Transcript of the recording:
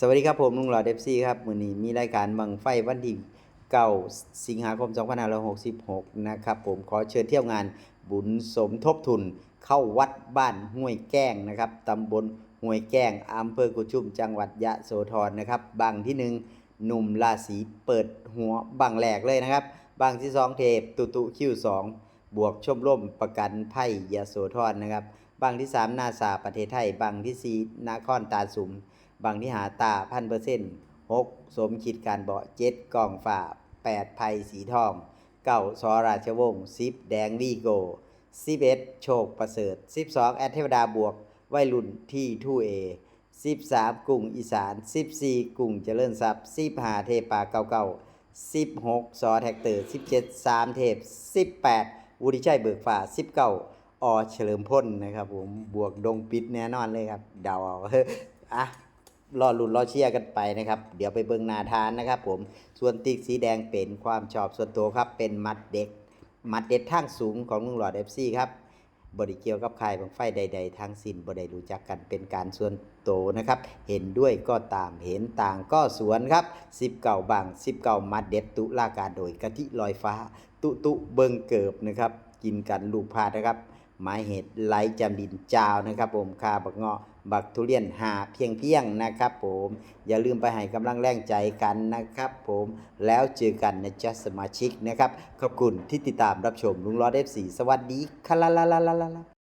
สวัสดีครับผมลุงหล่อดเอฟซี่ครับมือนี้มีรายการบังไฟวันที่เก้าสิงหาคม 2566 นะครับผมขอเชิญเที่ยวงานบุญสมทบทุนเข้าวัดบ้านห้วยแก้งนะครับตำบลห้วยแก้งอำเภอกุชุมจังหวัดยะโสธรนะครับบังที่หนึ่งหนุ่มราศีเปิดหัวบังแหลกเลยนะครับบังที่สองเทพตุตุคิวสอง บวกชมร่มประกันไพ่ยะโสธรนะครับบังที่สามนาสาประเทศไทยบังที่สี่นครตาสุมบางที่หาตาพันเปอร์เซ็นต์หกสมคิดการเบาะเจ็ดกล่องฝ่าแปดไพสีทองเก้าสอราชวงศ์สิบแดงวีโกสิบเอ็ดโชคประเสริฐสิบสองแอดเทวดาบวกวัยรุ่นที่ทูเอสิบสามกรุงอีสานสิบสี่กรุงเจริญทรัพย์สิบห้าเทปาเก้าเก้าสิบหกซอแท็กเตอร์สิบเจ็ดสามเทพสิบแปด วุฒิชัยเบิกฝ่าสิบเก้าอเฉลิมพลนะครับผมบวกดงปิดแน่นอนเลยครับเดาเอาอะรอลุ้นรอเชียร์กันไปนะครับ เดี๋ยวไปเบิ่งนาทานนะครับผมส่วนติ๊กสีแดงเป็นความชอบส่วนตัวครับเป็นมัดเด็ก มัดเด็ดทางสูงของลุงหลอดเอฟซีครับ บริเกี่ยวกับใครบังไฟใด ๆ ทางสิ้นบ่ได้รู้จักกันเป็นการส่วนโตนะครับ เห็นด้วยก็ตามเห็นต่างก็สวนครับสิบเก่าบางสิบเก่ามัดเด็ดตุลาการโดยกะทิลอยฟ้า ตุตุเบิงเกิบนะครับ กินกันลูกพาดนะครับ หมายเหตุไหลจำดินจาวนะครับ ผมคาบักเงาะบักทุเรียนหาเพียงเพียงนะครับ ผมอย่าลืมไปให้กำลังแรงใจกันนะครับ ผมแล้วเจอกันนะจ๊ะสมาชิกนะครับ ขอบคุณที่ติดตามรับชมลุงรอดเอฟสีสวัสดีค่ะลาลาลาลาลา